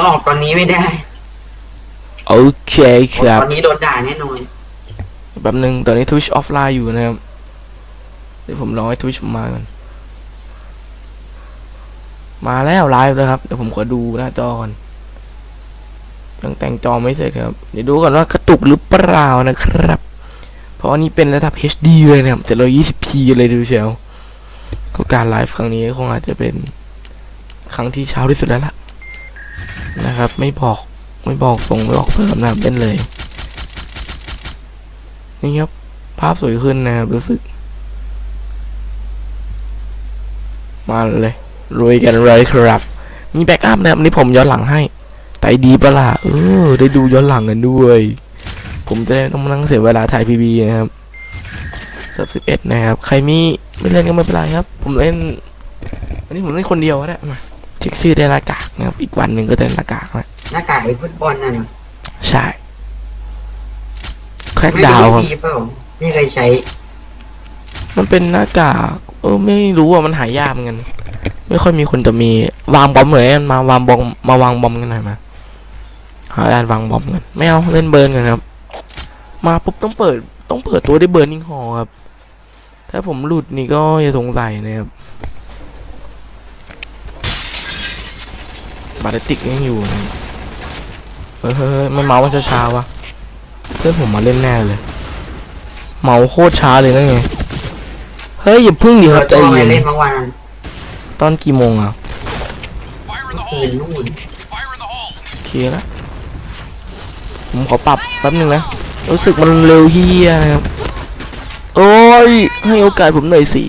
ต้องออกตอนนี้ไม่ได้โอเคครับ ตอนนี้โดนด่าแน่นอนแป๊บนึงตอนนี้ Twitch ออฟไลน์อยู่นะครับ เดี๋ยวผมรอให้ Twitch มาก่อนมาแล้วไลฟ์แล้วครับ เดี๋ยวผมขอดูหน้าจอก่อนยังแต่งจอไม่เสร็จครับ เดี๋ยวดูก่อนว่ากระตุกหรือเปล่านะครับ เพราะอันนี้เป็นระดับ HD เลยนะครับ 720p เลยดูเชียวก็การไลฟ์ครั้งนี้คงอาจจะเป็นครั้งที่เช้าที่สุดแล้วล่ะ นะครับ ไม่บอกไม่บอกส่งไม่บอกเสริมนะเล่นเลย นี่ครับ ภาพสวยขึ้นนะครับ รู้สึก มาเลยรวยกันเลยครับ มีแบ็กอัพนะครับนนี้ผมย้อนหลังให้แต่ดีปะล่ะเออได้ดูย้อนหลังกันด้วย ผมจะได้ต้องนั่งเสียเวลาถ่ายพีบีนะครับเซิร์ฟสิบเอ็ดนะครับ ใครมีไม่เล่นก็ไม่เป็นไรครับ ผมเล่นอันนี้ผมเล่นคนเดียวก็ได้มา เช็คชื่อได้ละกากนะครับ อีกวันหนึ่งก็ได้ละกากนะหน้ากากไอ้ฟุตบอลน่ะนะใช่แครกไม่ดาวครับดีเปล่าไม่เคยใช้ มันเป็นหน้ากากเออไม่รู้อะมันหายากเหมือนกันไม่ค่อยมีคนจะมีวางบอมเลยมาวางบอมมาวางบอมกันหน่อยมาหาด้านวางบอมกันไม่เอาเล่นเบิร์นกันครับ มาปุ๊บต้องเปิดต้องเปิดตัวได้วยเบิร์นนิ่งฮอครับ ถ้าผมหลุดนี่ก็อย่าสงสัยนะครับ บาร์ติกยังอยู่นะเฮ้ยเฮ้ยเฮ้ยไม่เมาส์มันช้าๆวะเพื่อนผมมาเล่นแน่เลย เมาส์โคตรช้าเลยนะไงเฮ้ยอย่าพึ่งดิครับใจตัวไปเย็นเล่นเมื่อวานตอนกี่โมงอะเมื่อคืนนู่นโอเคแล้วผมขอปรับแป๊บนึงนะรู้สึกมันเร็วเฮียนะครับโอ้ยให้โอกาสผมหน่อยสิ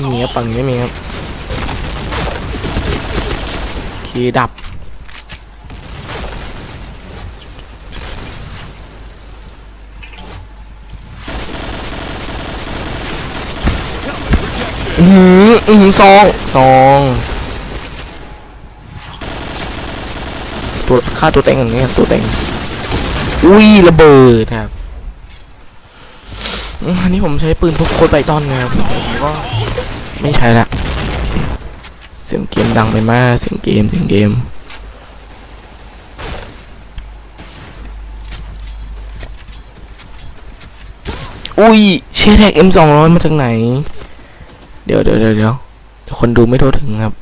ไม่มีครับฝั่งนี้มีครับโอเคดับ อือหืออือหือซองซองตัวค่าตัวเต็งอย่างเงี้ยตัวเต็งอุ้ยระเบิดครับ อันนี้ผมใช้ปืนพกโคตรไบตอนนะครับผมก็ไม่ใช้ละเสียงเกมดังไปมากเสียงเกมเสียงเกมอุ้ยเชแท็ก M สองร้อยมาจากไหน เดี๋ยวเดี๋ยวเดี๋ยวคนดูไม่ทั่วถึงครับ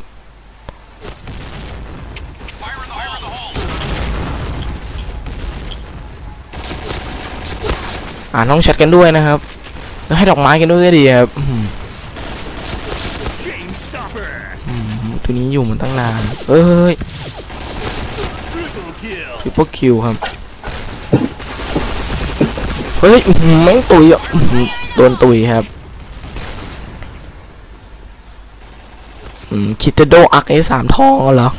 อ่านห้องแชทกันด้วยนะครับ แล้วให้ดอกไม้กันด้วยก็ดีครับตัวนี้อยู่มันตั้งนานเฮ้ยทริปเปิลคิวครับ เฮ้ยแม่งตุยอะโดนตุยครับคิดจะโดอักไอ้สามทองเหรอ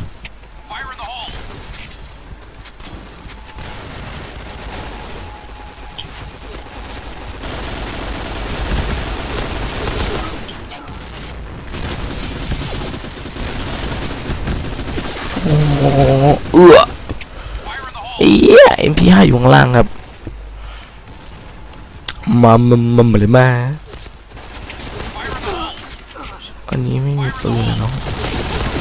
โอ้โหเอื้อเอี้ ย MP5 อยู่ข้างล่างครับมามามามาเลยมาอันนี้ไม่มีปืนแล้วเนาะ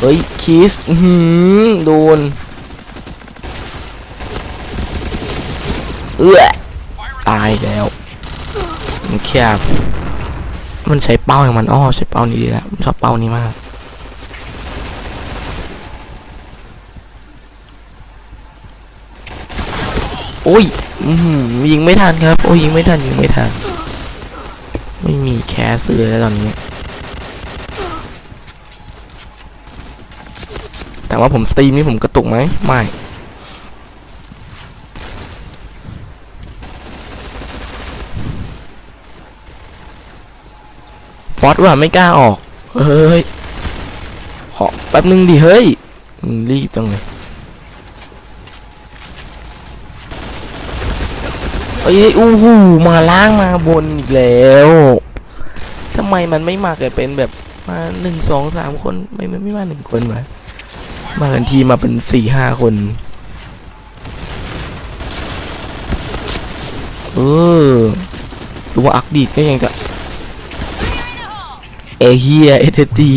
เฮ้ยคิสอื้อหือโดนเอื้อตายแล้วมันแคบมันใช้เป้าอย่างมันอ้อใช้เป้านี้ดีแล้วผมชอบเป้านี้มาก โอ้ยอยิงไม่ทันครับ โอ้ยยิงไม่ทันยิงไม่ทัน ไม่มีแคสเสือแล้วตอนนี้ แต่ว่าผมสตรีมนี่ผมกระตุกไหมไม่ป๊อตว่าไม่กล้าออก เฮ้ย ขอแป๊บนึงดิ เฮ้ย รีบจังเลย เฮ้ยอู้หูมาล่างมาบนอีกแล้วทำไมมันไม่มาเกิดเป็นแบบมาหนึ่งสองสามคนไม่ไม่ไม่มาหนึ่งคนวะมากันทีมาเป็นสี่ห้าคนเออดูว่าอักดีดก็ยังจะเอเฮียเอเทตี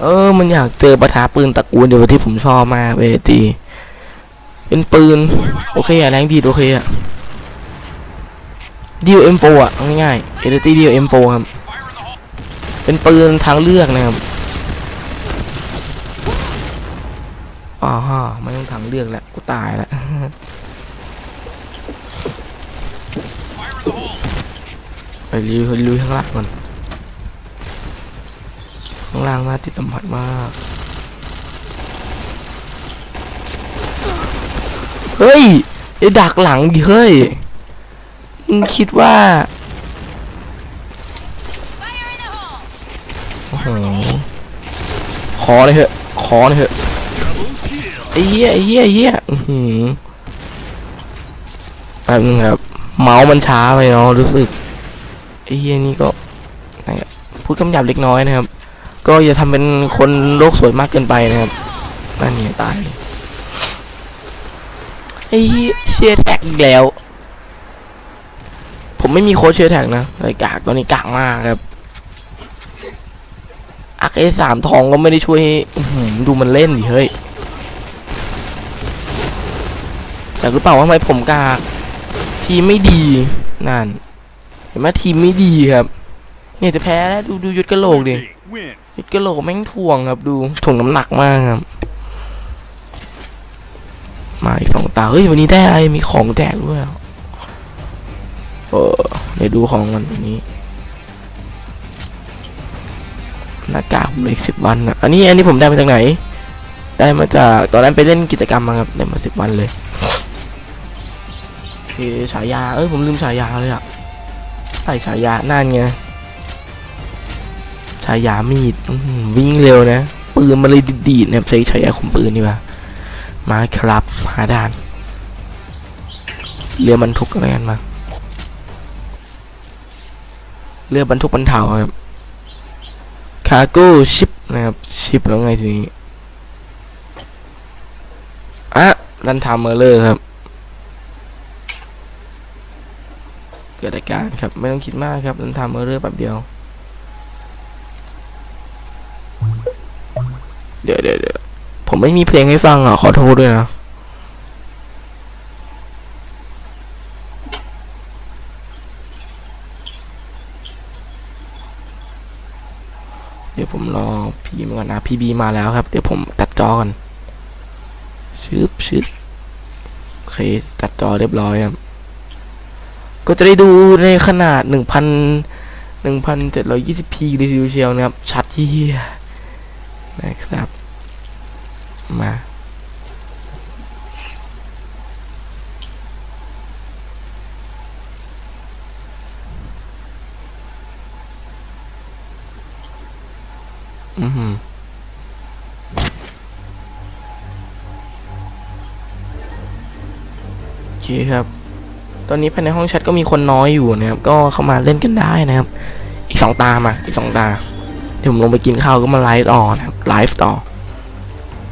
เออ มันอยากเจอปะทะปืนตระกูลเดียวกับที่ผมชอบมากเอเทตีเป็นปืน โอเคอะแรงดีดโอเคอะ ดีวเอ็มโฟอะง่ายๆเอเทตีดีวเอ็มโฟครับ เป็นปืนทางเลือกนะครับอ๋อฮะไม่ต้องทางเลือกแล้วกูตายแล้วไปรีวิวรีวิวข้างล่างก่อนข้างล่างน่าติดสัมผัสมากเฮ้ยไอ้ดักหลังดิเฮ้ย มึงคิดว่าโอ้โหขอเลยเถอะขอเลยเถอะไอ้เหี้ยไอ้เหี้ยไอ้เหี้ยอื้อหือแป๊บนึงครับ เมาส์มันช้าไปเนาะรู้สึกไอ้เหี้ยนี่ก็ไหนอะพูดคำหยาบเล็กน้อยนะครับ ก็อย่าทำเป็นคนโลกสวยมากเกินไปนะครับนั่นเนี่ยตายเลยไอ้เหี้ยเชียร์แท็กอีกแล้ว ผมไม่มีโค้ชเชียร์แท็กนะเลยกากตอนนี้กากมากครับอักเอสามทองก็ไม่ได้ช่วยให้ดูมันเล่นดิเฮ้ยแต่รู้เปล่าว่าทำไมผมกากทีมไม่ดีนั่นเห็นไหมทีมไม่ดีครับ เนี่ยจะแพ้แล้วดูดูยุดกระโหลกดิยุดกระโหลกแม่งถ่วงครับ ดูถ่วงน้ำหนักมากครับ มาอีกสองตาเฮ้ยวันนี้ได้อะไรมีของแจกด้วย เออเดี๋ยวดูของกันวันนี้หน้ากากผมเหลยสิบวันนะอันนี้อันนี้ผมได้มาจากไหน ได้มาจากตอนนั้นไปเล่นกิจกรรมมาครับได้มาสิบวันเลยโอเคฉายาเอ้ยผมลืมฉายาเลยอะใส่ฉายานั่นไงฉายามีดวิ่งเร็วนะปืนมันเลยดีดๆนะใช้ฉายาของปืนดีกว่ามาครับหาด่านเรือบรรทุกอะไรกันมา เรือบรรทุกบรรเทาครับคาร์โก้ชิปนะครับชิปแล้วไงทีนี้อะรันทามเมอร์เลอร์ครับ เกิดอาการครับ ไม่ต้องคิดมากครับรันทามเมอร์เลอร์แป๊บเดียว เดี๋ยวเดี๋ยวผมไม่มีเพลงให้ฟังอะ ขอโทษด้วยนะ เดี๋ยวผมรอพีมาก่อนนะพีบีมาแล้วครับ เดี๋ยวผมตัดจอก่อนชึบชึบโอเคตัดจอเรียบร้อยครับ ก็จะได้ดูในขนาดหนึ่งพันหนึ่งพันเจ็ดร้อยยี่สิบพีเลยทีเดียวเชียวนะครับ ชัดเยี่ยนะครับ มา อือหือโอเคครับ ตอนนี้ภายในห้องแชทก็มีคนน้อยอยู่นะครับ ก็เข้ามาเล่นกันได้นะครับ อีกสองตามา อีกสองตา เดี๋ยวผมลงไปกินข้าวก็มาไลฟ์ต่อนะครับ ไลฟ์ต่อ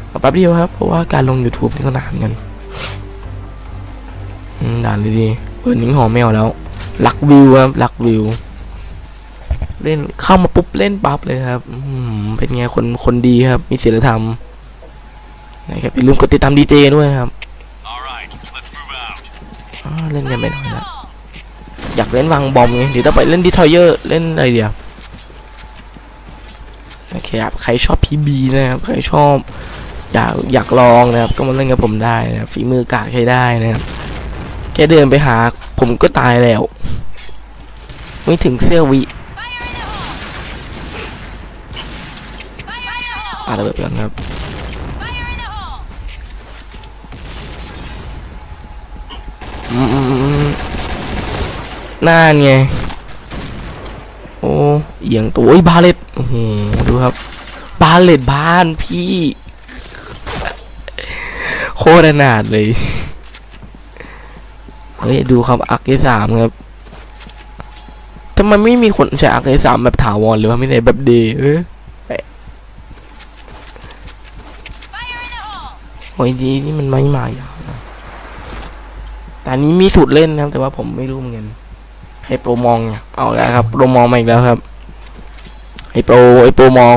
เอแป๊บเดียวครับ เพราะว่าการลง YouTube นี่ก็นานกันอืมนานเลยดีเปิดนิ้งหอแมวแล้วลักวิวครับลักวิว เล่นเข้ามาปุ๊บเล่นปั๊บเลยครับอืมเป็นไงคนคนดีครับ มีศีลธรรมนะครับอย่าลืมกดติดตามดีเจด้วยนะครับ All right, let's move out. อ่าเล่นกันไปหน่อยละอยากเล่นวางบอมไงเดี๋ยวต้องไปเล่นดิทอยเยอร์เล่นอะไรเดียวโอเคครับใครชอบพีบีนะครับใครชอบ อยากอยากลองนะครับ ก็มาเล่นกับผมได้นะครับฝีมือกากใช้ได้นะครับแค่เดินไปหาผมก็ตายแล้ว ไม่ถึงเสี้ยววิ อ่าระเบิดไปก่อนครับอืมๆๆน่านไง โอ้เอียงตัวโอ้ยบาเลตโอ้โหดูครับ บาเลตบ้านพี่ โคตรนาดเลย เฮ้ย ดูครับอักเอสามครับทำไมไม่มีคนใช้อักเอสามแบบถาวรหรือว่าไม่ได้แบบเดย์เออแปะ โอ้ยดีนี่มันไม่มาอย่างนะแต่นี้มีสูตรเล่นนะครับ แต่ว่าผมไม่รู้เหมือนกันให้โปรมองเนี่ยเอาแล้วครับโปรมองมาอีกแล้วครับไอโปรไอโปรมอง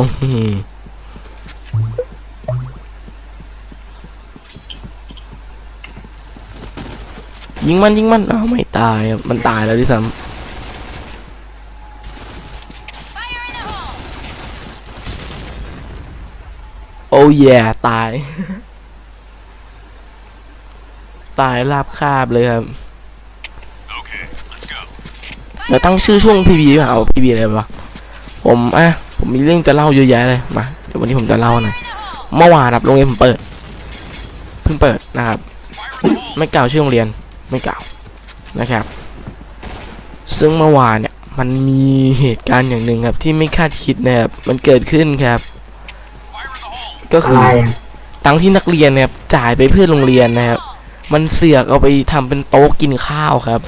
ยิงมันยิงมันอ้าวไม่ตายมันตายแล้วที่ซ้ำโอ้ยตาย ตายราบคาบเลยครับ Okay, let's go. เดี๋ยวตั้งชื่อช่วงพีบีเอาพีบีอะไรวะผมอะผมมีเรื่องจะเล่าเยอะแยะเลยมาเดี๋ยววันนี้ผมจะเล่าหน่อยเมื่อวานครับโรงเรียนผมเปิด เพิ่งเปิดนะครับ ไม่กล่าวชื่อโรงเรียนไม่กล่าวนะครับ ซึ่งเมื่อวานเนี่ยมันมีเหตุการณ์อย่างหนึ่งครับ ที่ไม่คาดคิดนะครับมันเกิดขึ้นครับ ก็อะคือไรอะตังค์ที่นักเรียนเนี่ยจ่ายไปเพื่อโรงเรียนนะครับ มันเสือกเอาไปทำเป็นโต๊ะกินข้าวครับ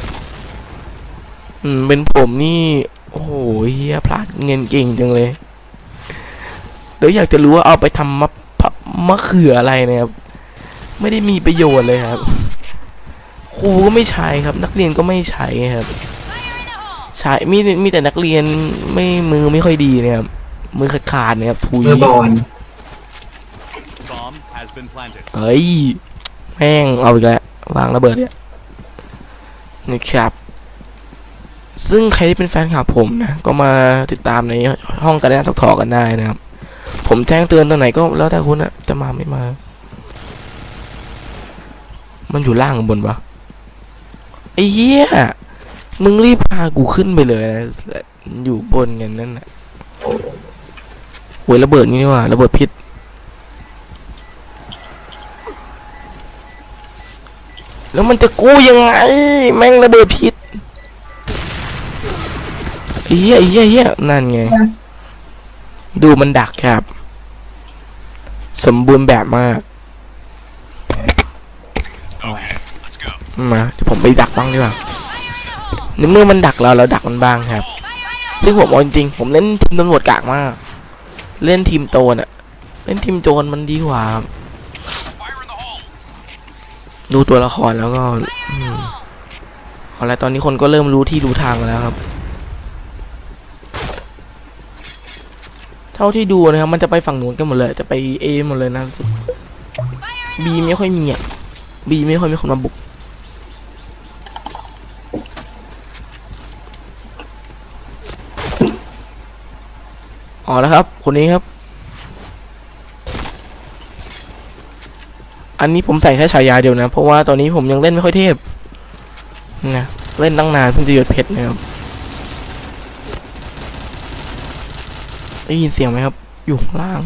อืม เป็นผมนี่ โอ้โหเฮียพลาดเงินเก่งจังเลยเดี๋ยวอยากจะรู้ว่าเอาไปทำมะพะมะเขืออะไรนะครับ ไม่ได้มีประโยชน์เลยครับครูก็ไม่ใช้ครับ นักเรียนก็ไม่ใช้ครับ ใช้มีมีแต่นักเรียนไม่มือไม่ค่อยดีเนะครับ มือขาดขาดๆนะครับทุยมือบอล Bomb has been planted. เฮ้ย แม่งเอาอีกแล้ววางระเบิดเนี่ยนะครับ ซึ่งใครที่เป็นแฟนคลับผมนะ ก็มาติดตามในห้องกันนะทอกทอกันได้นะครับ ผมแจ้งเตือนตรงไหนก็แล้วแต่คุณอะจะมาไม่มา มันอยู่ล่างบนปะไอ้เหี้ย มึงรีบพากูขึ้นไปเลยนะอยู่บนกันนั่นน่ะโวยระเบิดนี่ว่าระเบิดพิษ แล้วมันจะกู้ยังไง แม่งระเบิดพิษเหี้ยอ้เยเหี้ยนั่นไง ดูมันดักครับ สมบูรณ์แบบมาก Okay, มาเดี๋ยวผมไปดักบ้างดีกว่าในเมื่อมันดักเราเราดักมันบ้างครับ ซึ่งผมเอาจริงๆผมเล่นทีมตำรวจกากมาก เล่นทีมโจรอะเล่นทีมโจรมันดีกว่าครับ Fire in the hole. ดูตัวละครแล้วก็อืมเอาละตอนนี้คนก็เริ่มรู้ที่รู้ทางแล้วครับ เท่าที่ดูนะครับ มันจะไปฝั่งนู้นกันหมดเลย จะไปเอหมดเลยนะบีไม่ค่อยมีอะบีไม่ค่อยมีคนมาบุกอ๋อแล้วครับ คนนี้ครับ อันนี้ผมใส่แค่ฉายาเดียวนะ เพราะว่าตอนนี้ผมยังเล่นไม่ค่อยเทพนะเล่นตั้งนานเพิ่งจะหยุดเพชรนะครับได้ยินเสียงไหมครับ อยู่ข้างล่าง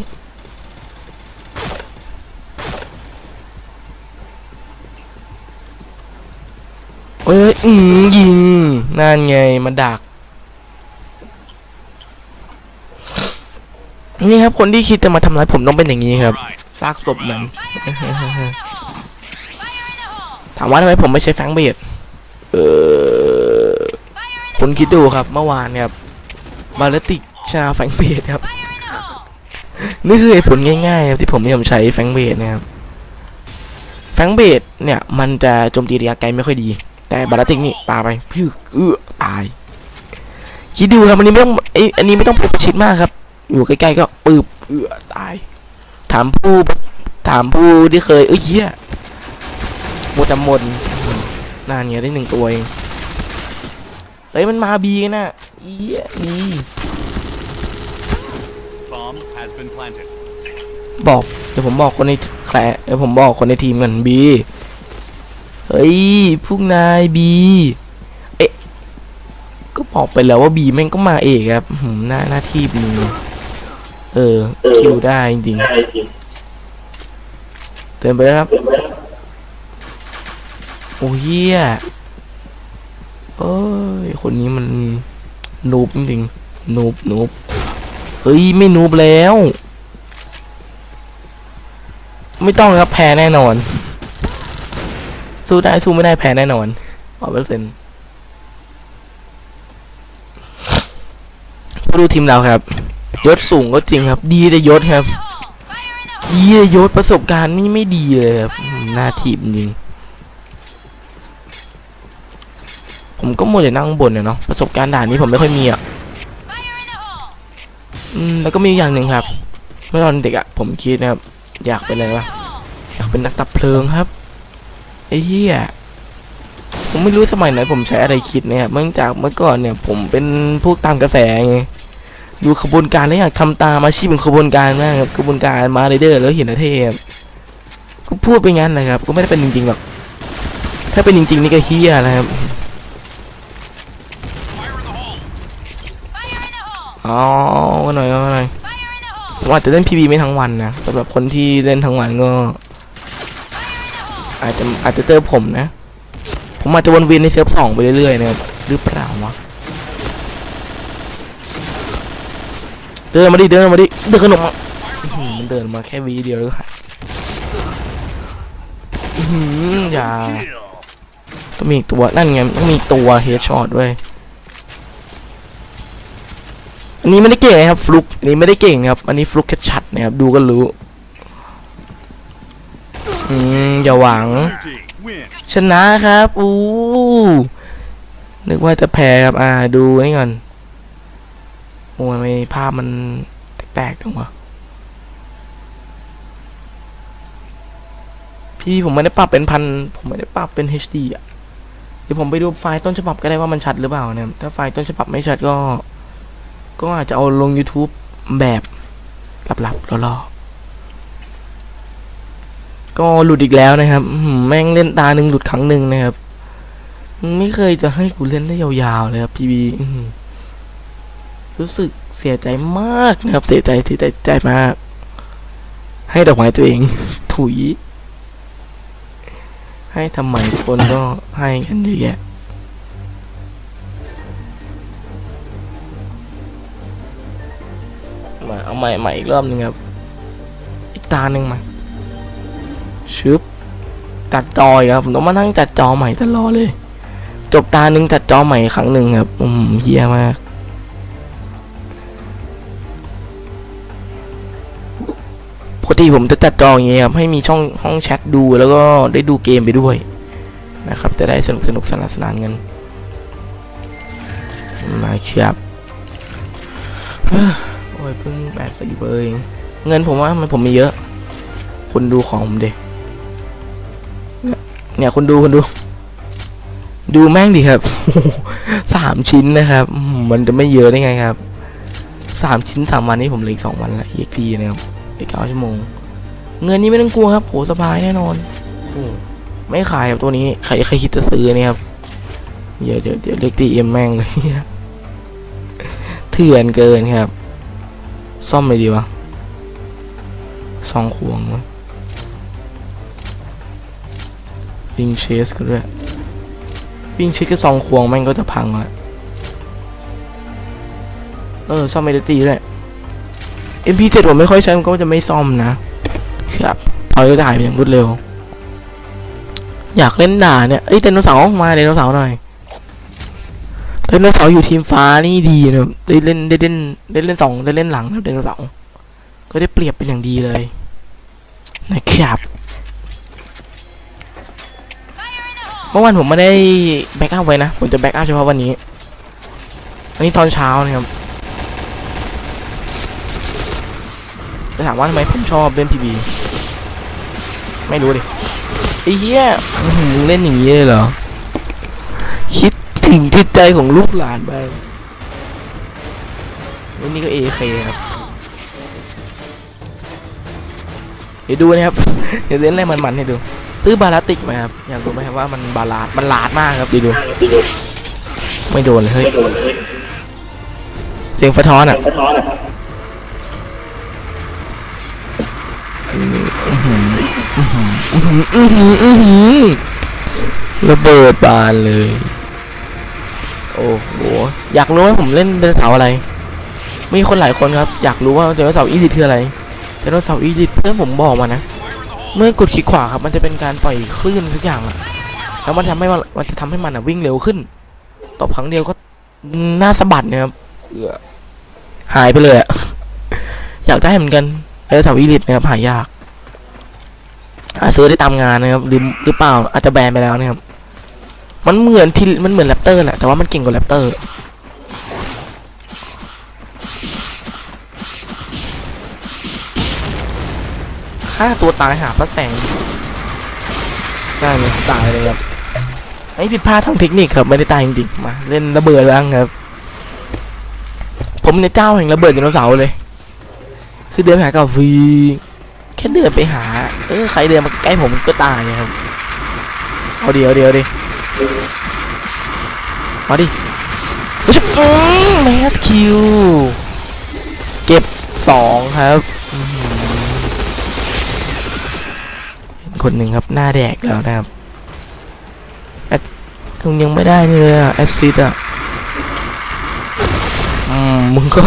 เอ้ยอืมยิง นั่นไงมันดัก นี่ครับ คนที่คิดจะมาทำร้ายผมต้องเป็นอย่างนี้ครับ Right. ากศพมันถามว่าทำไมผมไม่ใช้แฟรงค์เบดเออคุณคิดดูครับ เมื่อวานเนี่ยครับบาลติกชนะแฟรงค์เบดครับ นี่คือเหตุผลง่ายๆครับที่ผมไม่ยอมใช้แฟรงค์เบดนะครับแฟรงค์เบดเนี่ย มันจะโจมตีระยะไกลไม่ค่อยดี แต่บาลติกนี่ปาไปพึ่กเอื้อตาย คิดดูครับอันนี้ไม่ต้องไอยอันนี้ไม่ต้องประชิดมากครับ อยู่ใกล้ๆก็ปืบเอื้อตาย ถามผู้ถามผู้ที่เคยเอ้ยเหี้ยโมดจำมนนานเงี้ยได้หนึ่งตัวเองเฮ้ยมันมาบีกันน่ะเอี้ยบี Bomb has been planted. บอกเดี๋ยวผมบอกคนในแคลเดี๋ยวผมบอกคนในทีมกันบีเฮ้ยพวกนายบีเอ๊ะก็บอกไปแล้วว่าบีแม่งก็มาเอกครับหืมหน้าหน้าที่มึง เออ คิวได้จริงๆเตือนไปแล้วครับ โอ้เฮียเอ้ย คนนี้มันนูบจริงๆนูบนูบเฮ้ย ไม่นูบแล้ว ไม่ต้องครับแพ้แน่นอน สู้ได้ สู้ไม่ได้แพ้แน่นอนร้อยเปอร์เซ็นต์ดูทีมเราครับ ยศสูงก็จริงครับ ดีแต่ยศครับ ดีแต่ยศประสบการณ์นี่ไม่ดีเลยครับหน้าทีมจริง ผมก็มัวแต่นั่งบนเนี่ยเนาะประสบการณ์ด่านนี้ผมไม่ค่อยมีอะอืมแล้วก็มีอย่างหนึ่งครับ เมื่อตอนเด็กอะผมคิดนะครับ อยากเป็นอะไรวะอยากเป็นนักดับเพลิงครับไอ้เหี้ยผมไม่รู้สมัยไหนผมใช้อะไรคิดเนี่ยเนื่อจากเมื่อก่อนเนี่ย ผมเป็นพวกตามกระแสไง ดูขบวนการแล้วอยากทำตามอาชีพเป็นขบวนการมากครับขบวนการมาเรเดอร์แล้วเห็นนะเทพก็พูดไปงั้นนะครับ ก็ไม่ได้เป็นจริงๆหรอก ถ้าเป็นจริง ๆ นี่ก็เฮียนะครับอ๋อหน่อยหน่อยผมอาจจะเล่นพีบีไม่ทั้งวันนะสำหรับคนที่เล่นทั้งวันก็ อาจจะอาจจะเจอผมนะ ผมอาจจะวนเวียนในเซิร์ฟสองไปเรื่อยๆนะครับหรือเปล่าวะ เดินมาดิเดินมาดิเดินออกมามันเดินมาแค่วีเดียวแล้วก็หายอย่าต้องมีอีกตัวนั่นไงต้องมีตัวเฮดช็อตด้วยอันนี้ไม่ได้เก่งนะครับฟลุกอันนี้ไม่ได้เก่งนะครับ อันนี้ฟลุกแค่ชัดนะครับดูก็รู้อืมอย่าหวัง ชนะครับอู้นึกว่าจะแพ้ครับอ่าดูนี่ก่อน โอ้ยไมภาพมันแตกจังวะพี่ผมไม่ได้ปรับเป็นพัน ผมไม่ได้ปรับเป็น HD อะ เดี๋ยวผมไปดูไฟล์ต้นฉบับก็ได้ว่ามันชัดหรือเปล่าเนี่ย ถ้าไฟล์ต้นฉบับไม่ชัดก็ ก็อาจจะเอาลง YouTube แบบลับๆล่อๆก็หลุดอีกแล้วนะครับ แม่งเล่นตาหนึ่งหลุดครั้งหนึ่งนะครับ ไม่เคยจะให้กูเล่นได้ยาวๆเลยครับพีบี รู้สึกเสียใจมากนะครับเสียใจเสียใจใจมาก ให้ดอกไม้ตัวเอง ถุย ให้ทำไมคนก็ให้กันเยอะแยะมาเอาใหม่ใหม่อีกรอบหนึ่งครับ อีกตาหนึ่งมาชึบจัดจออีกครับผมต้องมานั่งจัดจอใหม่ตลอดเลย จบตาหนึ่งจัดจอใหม่ครั้งหนึ่งครับ อืมเฮียมาก ปกติผมจะจัดจออย่างเงี้ยครับให้มีช่องห้องแชทดูแล้วก็ได้ดูเกมไปด้วยนะครับ จะได้สนุกสนุกสนานสนานกันมาครับเฮ้อโอ้ยเพิ่งแปดสิบเองเงินผมว่ามันผมมีเยอะคุณดูของผมเด็เนี่ยคุณดูคุณดู ดูแม่งดิครับสามชิ้นนะครับ มันจะไม่เยอะได้ไงครับสามชิ้นสามวันนี้ผมเหลืออีกสองวันละ EXP นะครับ อีกเก้าชั่วโมง เงินนี้ไม่ต้องกลัวครับโหสบายแน่นอนโอ้ไม่ขายครับตัวนี้ใครใครคิดจะซื้อเนี่ยครับเดี๋ยวเดี๋ยวเดี๋ยวเล็กตีเอ็มแม่งเลยเถื่อนเกินครับ ซ่อมเลยดีวะซองควงวะวิ่งเชสกันด้วยวิ่งเชสกับซองควงแม่งก็จะพังละเออซ่อมเมดตีด้วย MP7 ผมไม่ค่อยใช้มันก็จะไม่ซ่อมนะครับพอจะถ่ายไปอย่างรวดเร็ว อยากเล่นด่าเนี่ยเอ้ยไดโนเสาร์มาไดโนเสาร์หน่อยไดโนเสาร์อยู่ทีมฟ้านี่ดีนะได้เล่นได้เล่นได้เล่นสองได้เล่นหลังนะไดโนเสาร์ก็ได้เปรียบเป็นอย่างดีเลยนะครับเมื่อวานผมไม่ได้แบ็กอัพไว้นะ ผมจะแบ็กอัพเฉพาะวันนี้ อันนี้ตอนเช้านะครับ จะถามว่าทำไมผมชอบเล่นพีบีไม่รู้ดิไอ้เหี้ยอื้อหือเล่นอย่างนี้เลยเหรอ คิดถึงจิตใจของลูกหลานไปแล้วนี่ก็เอเคครับ เดี๋ยวดูนะครับ เดี๋ยวเล่นอะไรมันๆให้ดู ซื้อบาลาติกมาครับ อยากรู้ไหมครับว่ามันบาลาดมันลาดมากครับดีดู ไม่โดนเลยเฮ้ย เสียงฟะท้อนอะ ระเบิดบานเลย โอ้โห อยากรู้ว่าผมเล่นเป็นเสาอะไร มีคนหลายคนครับ อยากรู้ว่าเดโนเสาร์อีลิทคืออะไรเดโนเสาร์อีลิทเพื่อนผมบอกมานะ เมื่อกดคลิกขวาครับ มันจะเป็นการปล่อยคลื่นทุกอย่างอะแล้วมันทำให้มันมันจะทำให้มันอะวิ่งเร็วขึ้น ตบครั้งเดียวก็หน้าสะบัดเนี่ยครับหายไปเลยอะอยากได้เหมือนกัน แล้วแถวอีลิทนะครับหายากหาซื้อได้ตามงานนะครับหรือหรือเปล่าอาจจะแบนไปแล้วนะครับมันเหมือนที่มันเหมือนแรปเตอร์แหละแต่ว่ามันเก่งกว่าแรปเตอร์ฆ่าตัวตายหาพระแสงได้เลยตายเลยครับไอ้ผิดพลาดทางเทคนิคครับไม่ได้ตายจริงๆมาเล่นระเบิดบ้างครับ ผมเนี่ยเจ้าแห่งระเบิดไดโนเสาร์เลย คือเดินหากับวีแค่เดินไปหา เออใครเดินมาใกล้ผมก็ตายครับเอาเดียวเดียวดิมาดิเฮ้ยอืมแมสคิวเก็บสองครับคนหนึ่งครับหน้าแดกแล้วนะครับแอดมึงยังไม่ได้เลยอะแอดซิดอะอืมมึงก็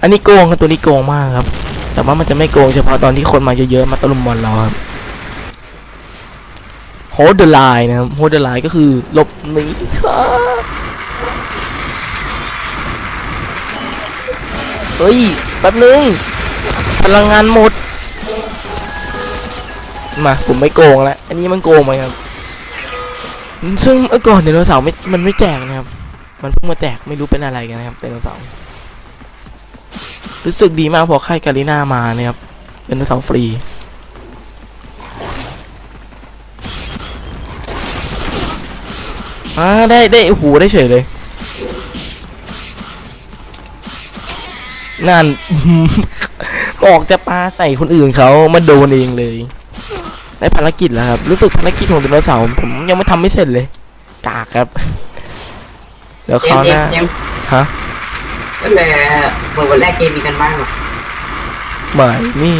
อันนี้โกงครับตัวนี้โกงมากครับ แต่ว่ามันจะไม่โกงเฉพาะตอนที่คนมาเยอะๆมาตลุมบอลเราครับโฮดเดอร์ไลน์นะครับโฮดเดอร์ไลน์ก็คือหลบหนีซะเฮ้ยแป๊บนึงพลังงานหมด มาผมไม่โกงแล้ว อันนี้มันโกงไหมครับ ซึ่งเมื่อก่อนไดโนเสาร์ไม่มันไม่แจกนะครับ มันเพิ่งมาแจกไม่รู้เป็นอะไรกันนะครับไดโนเสาร์ รู้สึกดีมากพอค่ายการีนามาเนี่ยครับเป็นไดโนเสาร์ฟรีอ่าได้ได้โอ้โหได้เฉยเลย นั่นบอกจะปาใส่คนอื่นเขามาโดนเองเลยได้ภารกิจแล้วครับ รู้สึกภารกิจของไดโนเสาร์ผมยังไม่ทำไม่เสร็จเลยกากครับ เดี๋ยวเกเขามวเกหมน้าเกมฮะ ก็เลยเปิดวันแรกเกมมีกันบ้างหรอไม่มี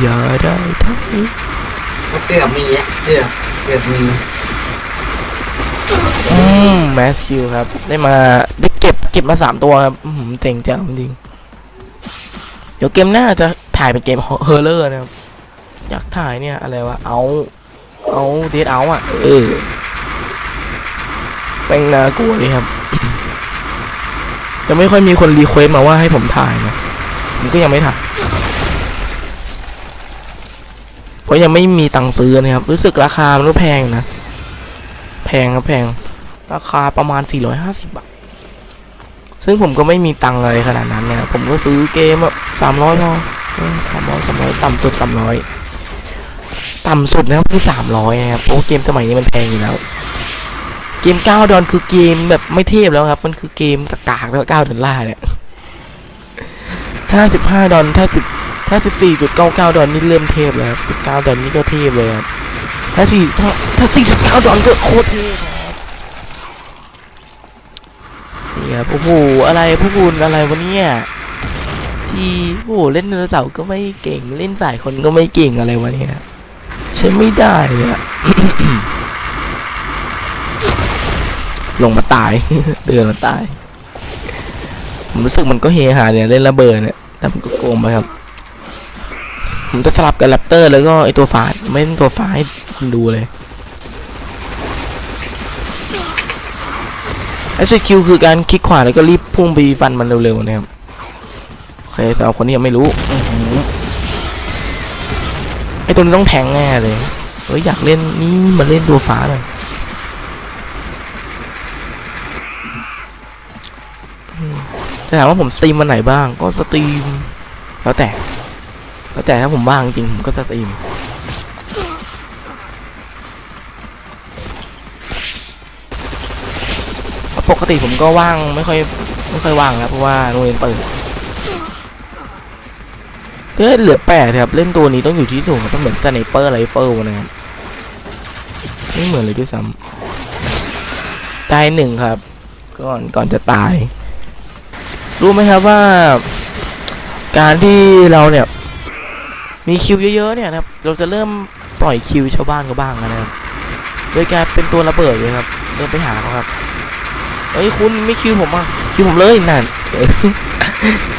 อย่าได้ทำก็เกือบมีอะเกือบเกือบมีอืมแมสคิวครับ ได้มาได้เก็บเก็บมาสามตัวครับอืมเจ๋งจังจริงๆเดี๋ยวเกมหน้าจะถ่ายเป็นเกมเฮอร์เลอร์นะครับ อยากถ่ายเนี่ยอะไรวะเอา เอาเดทเอาอะ เออเป็นน่ากลัวเลยครับ จะไม่ค่อยมีคนรีเควสมาว่าให้ผมถ่ายนะผมก็ยังไม่ถ่ายเพราะยังไม่มีตังค์ซื้อนะครับ รู้สึกราคามันก็แพงอยู่นะ แพงครับแพง ราคาประมาณ 450 บาท ซึ่งผมก็ไม่มีตังค์อะไรขนาดนั้นนี่ยผมก็ซื้อเกมแบบ300พอสามร้อยสามร้อยต่ำสุด300ต่ำสุดนะครับคือ300นะครับเพราะว่าเกมสมัยนี้มันแพงอยู่แล้ว กม 9 ดอลคือเกมแบบไม่เทพแล้วครับ มันคือเกมกากๆแล้ว9ดอลลาร์เนี่ย ถ้า 15 ดอลถ้า 10 ถ้า 14.99 ดอลนี่เริ่มเทพแล้วครับ19 ดอลนี่ก็เทพเลยครับ ถ้าสี่ถ้าถ้าสี่สิบเก้าดอลก็โคตรเท่ครับนี่ครับ โอ้โห อะไรพวกคุณอะไรวะเนี่ยที่โอ้โหเล่นไดโนเสาร์ก็ไม่เก่ง เล่นสายคนก็ไม่เก่งอะไรวะเนี่ยใช้ไม่ได้เลยอะ ลงมาตาย เดินมาตาย ผมรู้สึกมันก็เฮฮาเนี่ยเล่นระเบิดเนี่ยแต่มันก็โกงไปครับ ผมจะสลับกับแรปเตอร์แล้วก็ไอตัวฟ้าไม่เล่นตัวฟ้าให้คนดูเลย SQ คือการคลิกขวาแล้วก็รีบพุ่งไปฟันมันเร็วๆนะครับโอเคสำหรับคนที่ยังไม่รู้ไอตัวนี้ต้องแทงแน่เลยเฮ้ยอยากเล่นนี่มาเล่นตัวฟ้าหน่อย ถามว่าผมสตรีมวันไหนบ้าง ก็สตรีม แล้วแต่ แล้วแต่ถ้าผมว่างจริงผมก็สตรีมปกติผมก็ว่างไม่ค่อยไม่ค่อยว่างครับเพราะว่าโรงเรียนเปิดเฮ้ยเหลือแปดครับ เล่นตัวนี้ต้องอยู่ที่สูงต้องเหมือนสไนเปอร์ไรเฟิลนะครับไม่เหมือนเลยด้วยซ้ำตายหนึ่งครับ ก่อนก่อนจะตาย รู้ไหมครับว่า การที่เราเนี่ย มีคิวเยอะๆเนี่ยนะครับ เราจะเริ่มปล่อยคิวชาวบ้านเขาบ้างนะครับ โดยการเป็นตัวระเบิดเลยครับ เดินไปหาเขาครับเอ้ยคุณไม่คิวผมอะคิวผมเลยนั่น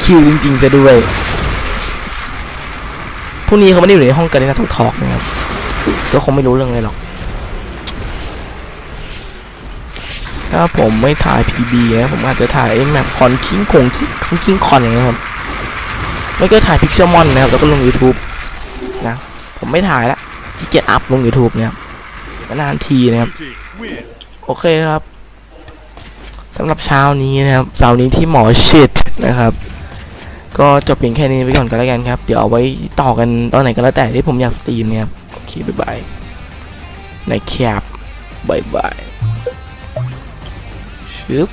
คิวจริงๆจะด้วยพวกนี้เขาไม่ได้อยู่ในห้องกันนะทอกทอกนะครับก็คงไม่รู้เรื่องอะไรหรอก ถ้าผมไม่ถ่าย PB นะผมอาจจะถ่ายแมปคอนคิงคงคิงคิงคอนนะครับไม่ก็ถ่ายพิกเซลมอนนะครับแล้วก็ลง YouTube นะผมไม่ถ่ายละขี้เกียจอัพลง YouTube เนี่ยครับนานทีนะครับ โอเคครับสำหรับเช้านี้นะครับเสาร์นี้ที่หมอชิดนะครับ ก็จบเพียงแค่นี้ไปก่อนก็แล้วกันครับ เดี๋ยวเอาไว้ต่อกันตอนไหนก็แล้วแต่ที่ผมอยากสตรีมนะครับโอเคบ๊ายบายในแคปบายบาย ชึบ